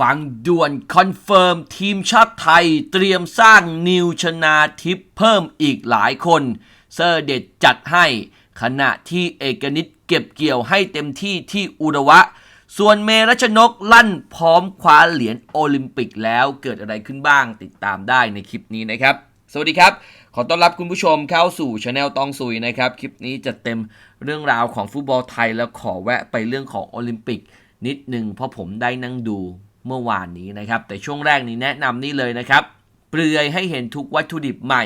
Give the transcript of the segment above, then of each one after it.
ฟังด่วนคอนเฟิร์มทีมชาติไทยเตรียมสร้างนิวชนาทิพย์เพิ่มอีกหลายคน เซอร์เด็ดจัดให้ ขณะที่เอกนิตเก็บเกี่ยวให้เต็มที่ที่อุระวะ ส่วนเมรัชนกลั่นพร้อมคว้าเหรียญโอลิมปิกแล้วเกิดอะไรขึ้นบ้างติดตามได้ในคลิปนี้นะครับ สวัสดีครับ ขอต้อนรับคุณผู้ชมเข้าสู่ช anel ตองซุยนะครับ คลิปนี้จะเต็มเรื่องราวของฟุตบอลไทยแล้วขอแวะไปเรื่องของโอลิมปิกนิดหนึ่งเพราะผมได้นั่งดู เมื่อวานนี้นะครับ แต่ช่วงแรกนี้แนะนำนี่เลยนะครับ เปลือยให้เห็นทุกวัตถุดิบใหม่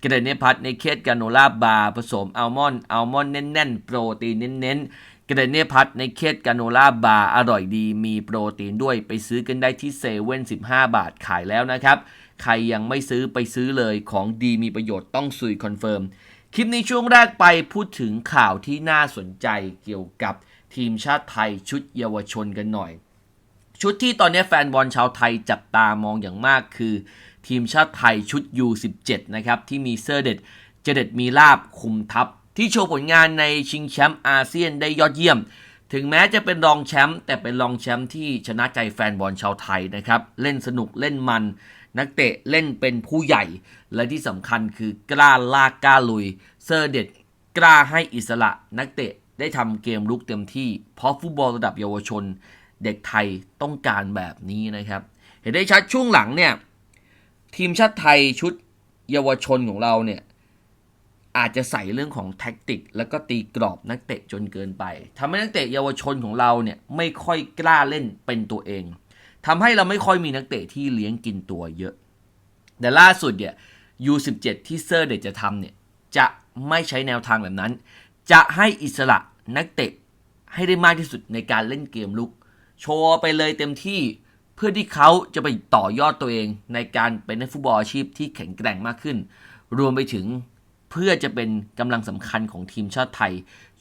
เกรเนพัทในเคสกาโนล่าบาร์ผสมอัลมอนด์อัลมอนด์แน่นๆ โปรตีนเน้นๆเกรเนพัทในเคสกาโนล่าบาร์อร่อยดีมีโปรตีนด้วยไปซื้อกันได้ที่เซเว่น15บาทขายแล้วนะครับ ใครยังไม่ซื้อไปซื้อเลยของดีมีประโยชน์ต้องซุยคอนเฟิร์มคลิปนี้ช่วงแรกไปพูดถึงข่าวที่น่าสนใจเกี่ยวกับทีมชาติไทยชุดเยาวชนกันหน่อย ชุดที่ตอนนี้แฟนบอลชาวไทยจับตามองอย่างมากคือ ทีมชาติไทยชุด U17 นะครับที่มีเซอร์เด็ดเจเด็ดมีลาบคุมทัพ ที่โชว์ผลงานในชิงแชมป์อาเซียนได้ยอดเยี่ยม ถึงแม้จะเป็นรองแชมป์แต่เป็นรองแชมป์ที่ชนะใจแฟนบอลชาวไทยนะครับเล่นสนุกเล่นมัน นักเตะเล่นเป็นผู้ใหญ่ และที่สำคัญคือกล้าลากกล้าลุย เซอร์เด็ดกล้าให้อิสระนักเตะได้ทำเกมลุกเต็มที่ เพราะฟุตบอลระดับเยาวชน เด็กไทยต้องการแบบนี้นะครับ เห็นได้ชัดช่วงหลังเนี่ย ทีมชาติไทยชุดเยาวชนของเราเนี่ยอาจจะใส่เรื่องของแท็กติก แล้วก็ตีกรอบนักเตะจนเกินไปทำให้นักเตะเยาวชนของเราเนี่ยไม่ค่อยกล้าเล่นเป็นตัวเองทำให้เราไม่ค่อยมีนักเตะที่เลี้ยงกินตัวเยอะ แต่ล่าสุดเนี่ย U17 ที่เซอร์เดจะทำเนี่ยจะไม่ใช้แนวทางแบบนั้น จะให้อิสระนักเตะให้ได้มากที่สุดในการเล่นเกมลุก โชว์ไปเลยเต็มที่เพื่อที่เขาจะไปต่อยอดตัวเองในการเป็นนักฟุตบอลอาชีพที่แข็งแกร่งมากขึ้น รวมไปถึงเพื่อจะเป็นกำลังสำคัญของทีมชาติไทย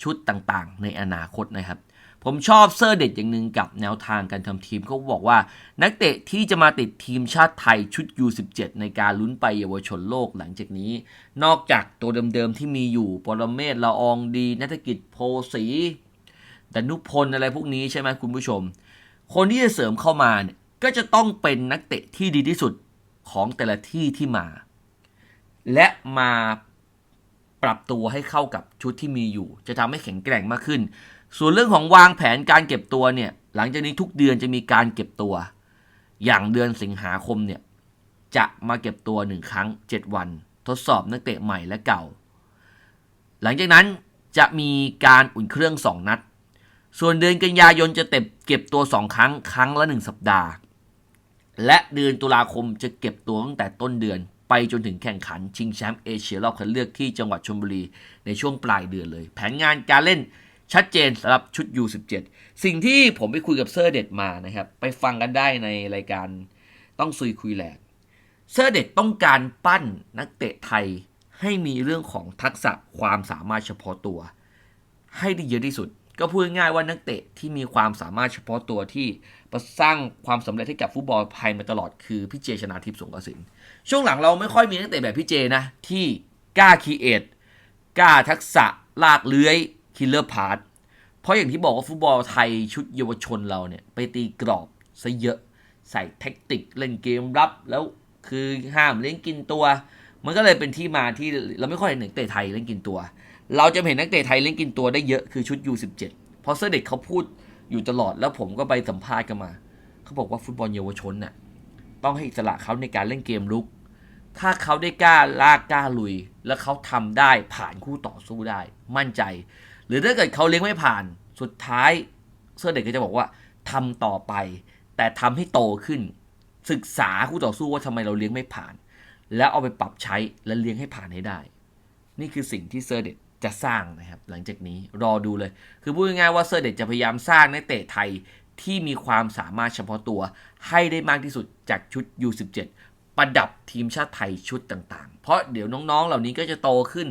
ชุดต่างๆ ในอนาคตนะครับ ผมชอบเซอร์เด็ดอย่างหนึ่งกับแนวทางการทำทีมเขาบอกว่า นักเตะที่จะมาติดทีมชาติไทยชุด U17 ในการลุ้นไปเยาวชนโลกหลังจากนี้ นอกจากตัวเดิมๆที่มีอยู่ปรเมศละอองดีนัฐกิจโพสีดนุพลอะไรพวกนี้ใช่ไหมคุณผู้ชม คนที่จะเสริมเข้ามาเนี่ยก็จะต้องเป็นนักเตะที่ดีที่สุดของแต่ละที่ที่มา และมาปรับตัวให้เข้ากับชุดที่มีอยู่ จะทำให้แข็งแกร่งมากขึ้น ส่วนเรื่องของวางแผนการเก็บตัวเนี่ยหลังจากนี้ทุกเดือนจะมีการเก็บตัว อย่างเดือนสิงหาคมเนี่ยจะมาเก็บตัวหนึ่งครั้ง 7 วัน ทดสอบนักเตะใหม่และเก่า หลังจากนั้นจะมีการอุ่นเครื่อง 2 นัด ส่วนเดือนกันยายนจะเต็บเก็บตัว 2 ครั้งครั้งละ 1 สัปดาห์ และเดือนตุลาคมจะเก็บตัวตั้งแต่ต้นเดือน ไปจนถึงแข่งขันชิงแชมป์เอเชียรอบคัดเลือกที่จังหวัดชลบุรีในช่วงปลายเดือนเลย แผนงานการเล่นชัดเจนสำหรับชุด U17 สิ่งที่ผมไปคุยกับเซอร์เด็ดมานะครับ ไปฟังกันได้ในรายการต้องซุยคุยแหลกเซอร์เด็ดต้องการปั้นนักเตะไทยให้มีเรื่องของทักษะความสามารถเฉพาะตัว ให้ได้เยอะที่สุด ก็พูดง่ายว่านักเตะที่มีความสามารถเฉพาะตัวที่ประสร้างความสำเร็จให้กับฟุตบอลไทยมาตลอดคือพี่เจชนาทิพย์สงกระสินช่วงหลังเราไม่ค่อยมีนักเตะแบบพี่เจนะ ที่กล้าคีเอทกล้าทักษะลากเลื้อยคิลเลอร์พาร์ทเพราะอย่างที่บอกว่าฟุตบอลไทยชุดเยาวชนเราเนี่ยไปตีกรอบซะเยอะใส่แท็กติกเล่นเกมรับแล้วคือห้ามเล่นกินตัว มันก็เลยเป็นที่มาที่เราไม่ค่อยเห็นนักเตะไทยเล่นกินตัว เราจะเห็นนักเตะไทยเล่นกินตัวได้เยอะคือชุด U17 เพราะเซอร์เด็กเขาพูดอยู่ตลอดแล้วผมก็ไปสัมภาษณ์กันมา เขาบอกว่าฟุตบอลเยาวชนน่ะต้องให้อิสระเขาในการเล่นเกมลุก ถ้าเขาได้กล้าลากกล้าลุย แล้วเขาทำได้ผ่านคู่ต่อสู้ได้ มั่นใจ หรือถ้าเกิดเขาเลี้ยงไม่ผ่านสุดท้ายเซอร์เด็กก็จะบอกว่าทำต่อไป แต่ทำให้โตขึ้น ศึกษาคู่ต่อสู้ว่าทำไมเราเลี้ยงไม่ผ่าน แล้วเอาไปปรับใช้และเลี้ยงให้ผ่านให้ได้ นี่คือสิ่งที่เซอร์เด็ด จะสร้างนะครับ หลังจากนี้รอดูเลย คือพูดง่ายๆว่าเซอร์เด็จะพยายามสร้างนักเตะไทยที่มีความสามารถเฉพาะตัว ให้ได้มากที่สุดจากชุด U17 ประดับทีมชาติไทยชุดต่างๆ เพราะเดี๋ยวน้องๆ เหล่านี้ก็จะโตขึ้น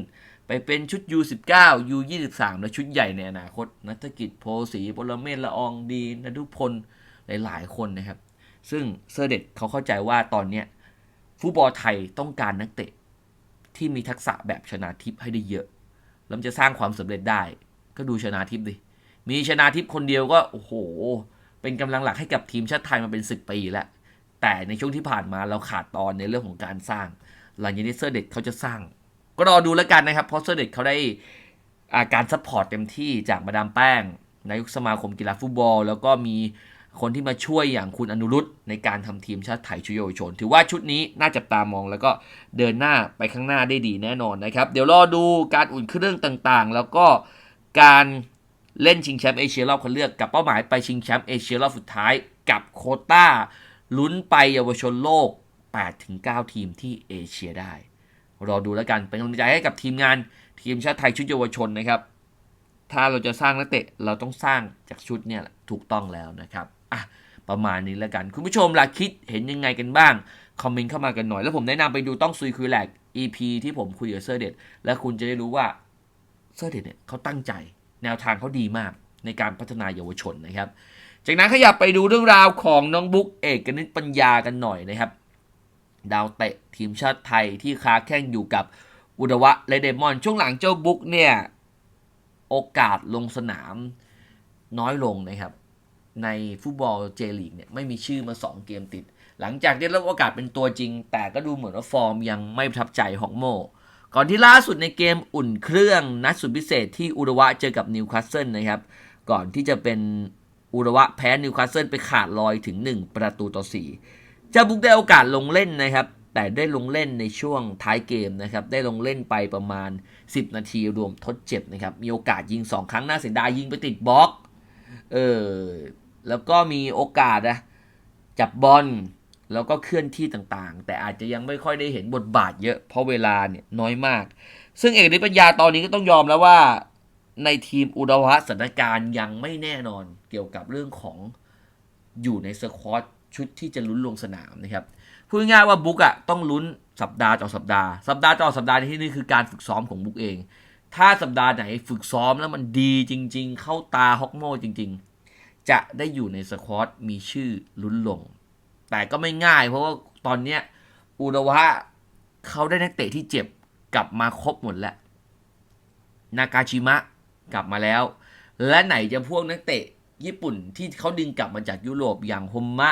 ไปเป็นชุด U19 U23 และชุดใหญ่ในอนาคต นัฐกิจโพสีปรเมศละอองดีนทุพลหลายๆ คนนะครับ ซึ่งเซอร์เด็ดเขาเข้าใจว่าตอนนี้ฟุตบอลไทยต้องการนักเตะที่มีทักษะแบบชนาทิพย์ให้ได้เยอะ แล้วมันจะสร้างความสำเร็จได้ ก็ดูชนาทิพย์ดิ มีชนาทิพย์คนเดียวก็โอ้โห เป็นกำลังหลักให้กับทีมชาติไทยมาเป็น10ปีแล้ว แต่ในช่วงที่ผ่านมาเราขาดตอนในเรื่องของการสร้าง หลังจากนี้เซอร์เด็ดเขาจะสร้าง ก็รอดูแล้วกันนะครับเพราะเซอร์เด็ดเขาได้อาการซัพพอร์ตเต็มที่จากมาดามแป้งนายกสมาคมกีฬาฟุตบอล แล้วก็มี คนที่มาช่วยอย่างคุณอนุรุตในการทำทีมชาติไทยชุดเยาวชน ถือว่าชุดนี้น่าจับตามองแล้วก็เดินหน้าไปข้างหน้าได้ดีแน่นอนนะครับ เดี๋ยวรอดูการอุ่นเครื่องต่างๆ แล้วก็การเล่นชิงแชมป์เอเชียรอบคัดเลือกกับเป้าหมายไปชิงแชมป์เอเชียรอบสุดท้ายกับโคต้าลุ้นไปเยาวชนโลก 8-9 ทีมที่เอเชียได้ รอดูแล้วกันเป็นกำลังใจให้กับทีมงานทีมชาติไทยชุดเยาวชนนะครับ ถ้าเราจะสร้างนักเตะเราต้องสร้างจากชุดเนี่ยแหละถูกต้องแล้วนะครับ อะประมาณนี้แล้วกัน คุณผู้ชมล่ะคิดเห็นยังไงกันบ้าง คอมเมนต์เข้ามากันหน่อย แล้วผมแนะนำไปดูต้องซุยคุยแหลก EP ที่ผมคุยกับเซอร์เด็ดและคุณจะได้รู้ว่าเซอร์เด็ดเนี่ยเขาตั้งใจ แนวทางเขาดีมากในการพัฒนาเยาวชนนะครับ จากนั้นขยับไปดูเรื่องราวของน้องบุ๊กเอกกนิตปัญญากันหน่อยนะครับ ดาวเตะทีมชาติไทยที่ค้าแข่งอยู่กับอุดวะเลเดมอน ช่วงหลังเจ้าบุ๊กเนี่ย โอกาสลงสนามน้อยลงนะครับ ในฟุตบอลเจลีกเนี่ยไม่มีชื่อมา 2 เกมติด หลังจากได้รับโอกาสเป็นตัวจริง แต่ก็ดูเหมือนว่าฟอร์มยังไม่ประทับใจฮอกโม ก่อนที่ล่าสุดในเกมอุ่นเครื่องนัดสุดพิเศษที่อุดวะเจอกับนิวคาสเซิลนะครับ ก่อนที่จะเป็นอุดวะแพ้นิวคาสเซิลไปขาดลอยถึง 1 ประตูต่อ4จ้าบุ๊กได้โอกาสลงเล่นนะครับแต่ได้ลงเล่นในช่วงท้ายเกมนะครับ ได้ลงเล่นไปประมาณ 10 นาทีรวมทดเจ็บนะครับ มีโอกาสยิง 2 ครั้งน่าเสียดายยิงไปติดบล็อก เออ แล้วก็มีโอกาสนะจับบอลแล้วก็เคลื่อนที่ต่างๆ แต่อาจจะยังไม่ค่อยได้เห็นบทบาทเยอะเพราะเวลาเนี่ยน้อยมาก ซึ่งเอกฤทธิ์ปัญญาตอนนี้ก็ต้องยอมแล้วว่าในทีมอุดวะสถานการณ์ยังไม่แน่นอนเกี่ยวกับเรื่องของอยู่ในสควอตชุดที่จะลุ้นลงสนามนะครับพูดง่ายว่าบุ๊กอะต้องลุ้นสัปดาห์ต่อสัปดาห์สัปดาห์ต่อสัปดาห์ที่นี่คือการฝึกซ้อมของบุ๊กเอง ถ้าสัปดาห์ไหนฝึกซ้อมแล้วมันดีจริง ๆ เข้าตาฮอกโมจริง ๆ จะได้อยู่ในสควอตมีชื่อลุ้นลง แต่ก็ไม่ง่ายเพราะว่าตอนเนี้ยอุดวะเขาได้นักเตะที่เจ็บกลับมาครบหมดแล้ว นากาชิมะกลับมาแล้ว และไหนจะพวกนักเตะญี่ปุ่นที่เขาดึงกลับมาจากยุโรปอย่างฮมมะ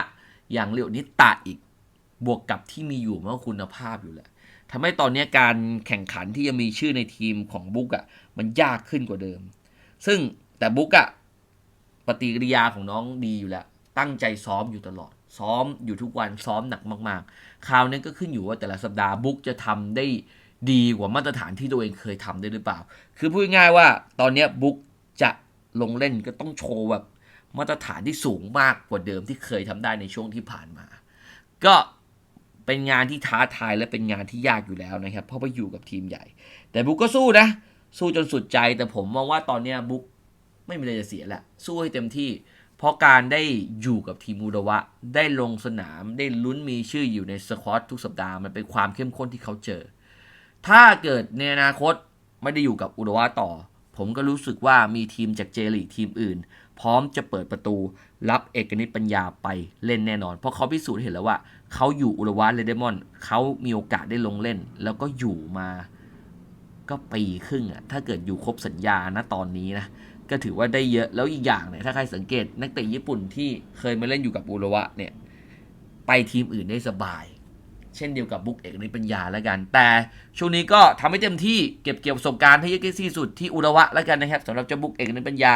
อย่างเรียวนิตะอีก บวกกับที่มีอยู่มันก็คุณภาพอยู่แหละทำให้ตอนนี้การแข่งขันที่จะมีชื่อในทีมของบุ๊กอะ่ะมันยากขึ้นกว่าเดิม ซึ่งแต่บุ๊กอะ่ะ ปฏิกิริยาของน้องดีอยู่แล้ว ตั้งใจซ้อมอยู่ตลอด ซ้อมอยู่ทุกวันซ้อมหนักมากๆ คราวนี้ก็ขึ้นอยู่ว่าแต่ละสัปดาห์บุ๊กจะทำได้ดีกว่ามาตรฐานที่ตัวเองเคยทำได้หรือเปล่า คือพูดง่ายว่าตอนนี้บุ๊กจะลงเล่นก็ต้องโชว์แบบมาตรฐานที่สูงมากกว่าเดิมที่เคยทำได้ในช่วงที่ผ่านมา ก็เป็นงานที่ท้าทายและเป็นงานที่ยากอยู่แล้วนะครับ เพราะไปอยู่กับทีมใหญ่ แต่บุ๊กก็สู้นะ สู้จนสุดใจแต่ผมมองว่าตอนนี้บุ๊ก ไม่มีอะไรจะเสียแล้วสู้ให้เต็มที่ เพราะการได้อยู่กับทีมอุดวะ ได้ลงสนามได้ลุ้นมีชื่ออยู่ในสควอตทุกสัปดาห์มันเป็นความเข้มข้นที่เขาเจอ ถ้าเกิดในอนาคตไม่ได้อยู่กับอุดวะต่อ ผมก็รู้สึกว่ามีทีมจากเจลีทีมอื่น พร้อมจะเปิดประตู รับเอกนิตปัญญาไปเล่นแน่นอน เพราะเขาพิสูจน์เห็นแล้วว่า เขาอยู่อุรวะเลเดมอนเขามีโอกาสได้ลงเล่น แล้วก็อยู่มาก็ปีครึ่งอะถ้าเกิดอยู่ครบสัญญานะตอนนี้นะ ก็ถือว่าได้เยอะแล้วอีกอย่างเนี่ยถ้าใครสังเกตนักเตะญี่ปุ่นที่เคยมาเล่นอยู่กับอุรวะเนี่ยไปทีมอื่นได้สบาย เช่นเดียวกับบุกเอกในปัญญาแล้วกัน แต่ช่วงนี้ก็ทำให้เต็มที่เก็บเกี่ยวประสบการณ์ให้เยอะที่สุดที่อุรวะแล้วกันนะครับสำหรับเจ้าบุกเอกในปัญญา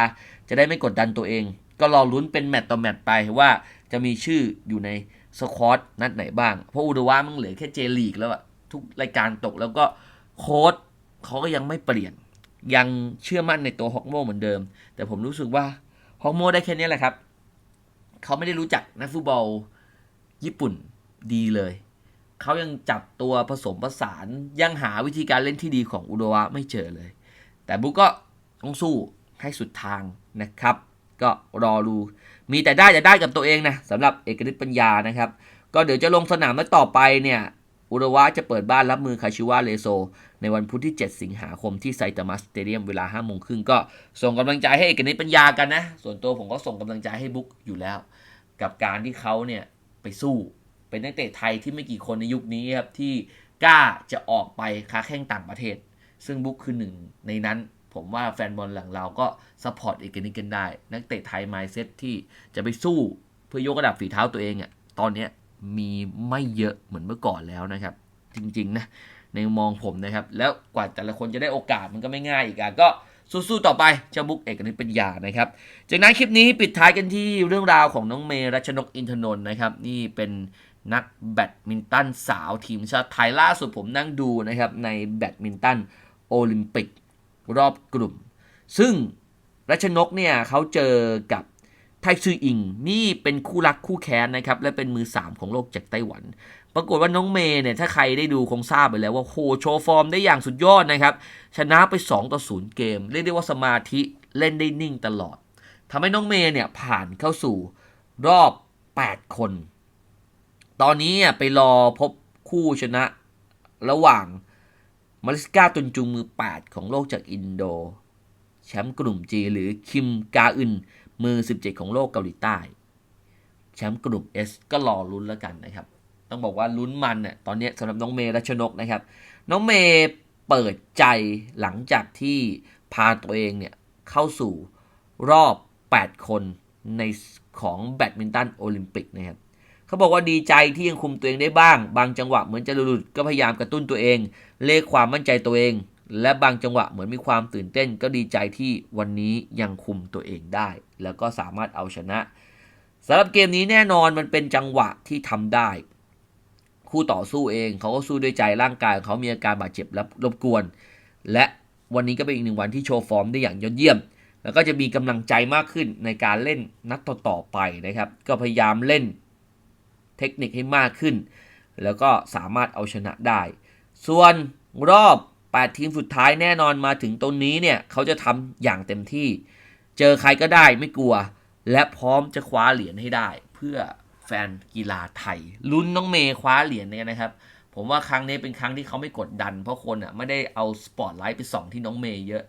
จะได้ไม่กดดันตัวเอง ก็รอลุ้นเป็นแมตต์ต่อแมตต์ไปว่าจะมีชื่ออยู่ในสควอตนัดไหนบ้าง เพราะอุดวะมันเหลือแค่เจลีกแล้วอะทุกรายการตกแล้วก็โค้ดเขาก็ยังไม่เปลี่ยน ยังเชื่อมั่นในตัวฮอกโมเหมือนเดิม แต่ผมรู้สึกว่าฮอกโมได้แค่นี้แหละครับ เขาไม่ได้รู้จักนักฟุตบอลญี่ปุ่นดีเลย เขายังจับตัวผสมผสานยังหาวิธีการเล่นที่ดีของอุดวะไม่เจอเลย แต่บุ๊กก็ต้องสู้ให้สุดทางนะครับ ก็รอดู มีแต่ได้จะได้กับตัวเองนะสำหรับเอกฤทธิ์ปัญญานะครับ ก็เดี๋ยวจะลงสนามนัดต่อไปเนี่ย อุรวะจะเปิดบ้านรับมือคาชิวะเลโซ ในวันพุธที่ 7 สิงหาคมที่ไซตามัสสเตเดียมเวลา5โมงครึ่งก็ส่งกำลังใจให้เอกฤทธิ์ปัญญากันนะ ส่วนตัวผมก็ส่งกำลังใจให้บุ๊กอยู่แล้ว กับการที่เขาเนี่ยไปสู้ เป็นนักเตะไทยที่ไม่กี่คนในยุคนี้ครับ ที่กล้าจะออกไปค้าแข่งต่างประเทศ ซึ่งบุ๊กคือหนึ่งในนั้นผมว่าแฟนบอลหลังเราก็ซัพพอร์ตเอกนิกกันได้ นักเตะไทยไมเซ็ตที่จะไปสู้เพื่อยกระดับฝีเท้าตัวเองอะ่ะตอนเนี้ย มีไม่เยอะเหมือนเมื่อก่อนแล้วนะครับ จริงๆนะในมองผมนะครับ แล้วกว่าแต่ละคนจะได้โอกาสมันก็ไม่ง่ายอีกอะก็สู้ๆต่อไปเจ้าบุ๊กเอกนิตปัญญานะครับ จากนั้นคลิปนี้ปิดท้ายกันที่เรื่องราวของน้องเมรัชนกอินทนนท์นะครับ นี่เป็นนักแบดมินตันสาวทีมชาติไทยล่าสุดผมนั่งดูนะครับในแบดมินตันโอลิมปิกรอบกลุ่ม ซึ่งรัชนกเนี่ยเขาเจอกับ ไทซืออิงนี่เป็นคู่รักคู่แค้นนะครับ และเป็นมือ 3 ของโลกจากไต้หวัน ปรากฏว่าน้องเมย์เนี่ย ถ้าใครได้ดูคงทราบไปแล้วว่าโหโชว์ฟอร์มได้อย่างสุดยอดนะครับ ชนะไป 2 ต่อ 0 เกม เรียกได้ว่าสมาธิเล่นได้นิ่งตลอดทำให้น้องเมย์เนี่ย ผ่านเข้าสู่รอบ 8 คน ตอนนี้ไปรอพบคู่ชนะระหว่างมาริสกาตุนจุงมือ 8 ของโลกจากอินโด แชมป์กลุ่มจีหรือคิมกาอึนมือ 17 ของโลกเกาหลีใต้แชมป์กลุ่ม S ก็รอลุ้นแล้วกันนะครับ ต้องบอกว่าลุ้นมันเนี่ยตอนนี้สำหรับน้องเมย์รัชนกนะครับ น้องเมย์เปิดใจหลังจากที่พาตัวเองเนี่ยเข้าสู่รอบ 8 คนในของแบดมินตันโอลิมปิกนะครับเขาบอกว่าดีใจที่ยังคุมตัวเองได้บ้าง บางจังหวะเหมือนจะหลุดก็พยายามกระตุ้นตัวเอง เลขความมั่นใจตัวเอง และบางจังหวะเหมือนมีความตื่นเต้นก็ดีใจที่วันนี้ยังคุมตัวเองได้ แล้วก็สามารถเอาชนะสำหรับเกมนี้แน่นอนมันเป็นจังหวะที่ทำได้ คู่ต่อสู้เองเขาก็สู้ด้วยใจร่างกายของเขามีอาการบาดเจ็บและรบกวน และวันนี้ก็เป็นอีกหนึ่งวันที่โชว์ฟอร์มได้อย่างยอดเยี่ยม แล้วก็จะมีกำลังใจมากขึ้นในการเล่นนัดต่อๆไปนะครับ ก็พยายามเล่นเทคนิคให้มากขึ้น แล้วก็สามารถเอาชนะได้ ส่วนรอบ 8 ทีมสุดท้ายแน่นอนมาถึงตรงนี้เนี่ยเขาจะทำอย่างเต็มที่ เจอใครก็ได้ไม่กลัว และพร้อมจะคว้าเหรียญให้ได้ เพื่อแฟนกีฬาไทย ลุ้นน้องเมย์คว้าเหรียญเนี่ยนะครับ ผมว่าครั้งนี้เป็นครั้งที่เขาไม่กดดัน เพราะคนอะไม่ได้เอาสปอตไลท์ไปส่องที่น้องเมย์เยอะ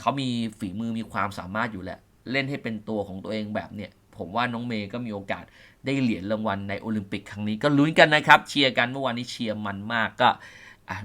เขามีฝีมือมีความสามารถอยู่แหล้วเล่นให้เป็นตัวของตัวเองแบบเนี้ยผมว่าน้องเมย์ก็มีโอกาสได้เหรียญรางวัลในโอลิมปิกครั้งนี้ก็ลุ้นกันนะครับ เชียร์กันเมื่อวานนี้เชียร์มันมากก็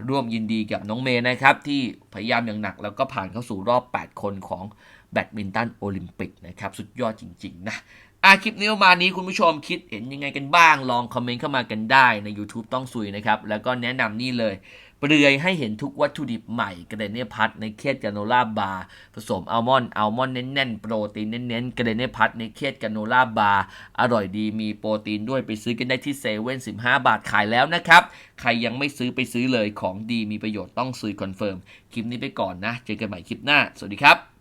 ร่วมยินดีกับน้องเมย์นะครับ ที่พยายามอย่างหนักแล้วก็ผ่านเข้าสู่รอบ 8 คนของแบดมินตันโอลิมปิกนะครับ สุดยอดจริง ๆ นะอะคลิปนี้ประมาณนี้คุณผู้ชมคิดเห็นยังไงกันบ้าง ลองคอมเมนต์เข้ามากันได้ใน YouTube ต้องซุยนะครับ แล้วก็แนะนำนี่เลย เปลือยให้เห็นทุกวัตถุดิบใหม่กระเดเน่พัทในเคสกาโนล่าบาร์ผสมอัลมอนด์อัลมอนด์เน้นๆโปรตีนเน้นๆกระเดเน่พัทในเคสกาโนล่าบาร์อร่อยดีมีโปรตีนด้วยไปซื้อกันได้ที่เซเว่นสิบห้าบาทขายแล้วนะครับ ใครยังไม่ซื้อไปซื้อเลยของดีมีประโยชน์ต้องซื้อคอนเฟิร์มคลิปนี้ไปก่อนนะ เจอกันใหม่คลิปหน้า สวัสดีครับ